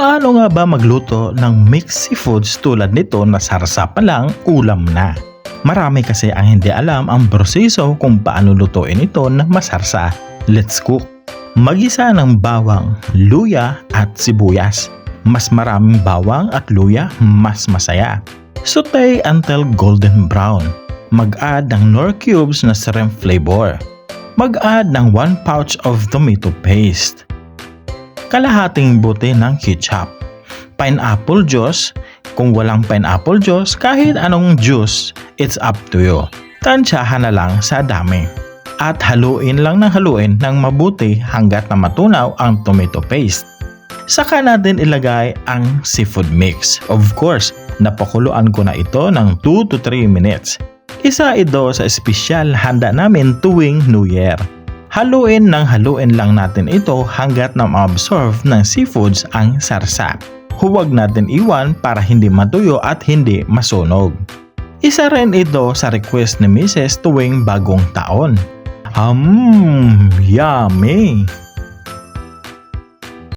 Paano nga ba magluto ng mixed seafoods tulad nito na sarsa pa lang ulam na? Marami kasi ang hindi alam ang proseso kung paano lutuin ito na masarsa. Let's cook! Magisa ng bawang, luya at sibuyas. Mas maraming bawang at luya, mas masaya. Saute until golden brown. Mag-add ng nor cubes na shrimp flavor. Mag-add ng 1 pouch of tomato paste. Kalahating bote ng ketchup. Pineapple juice. Kung walang pineapple juice, kahit anong juice, it's up to you. Tansyahan na lang sa dami. At haluin lang ng haluin ng mabuti hanggat na matunaw ang tomato paste. Saka natin ilagay ang seafood mix. Of course, napakuluan ko na ito ng 2 to 3 minutes. Isa ito sa espesyal handa namin tuwing New Year. Haluin ng haluin lang natin ito hanggat na ma-absorb ng seafoods ang sarsa. Huwag natin iwan para hindi matuyo at hindi masunog. Isa rin ito sa request ni Mrs. tuwing bagong taon. Hmm, yummy!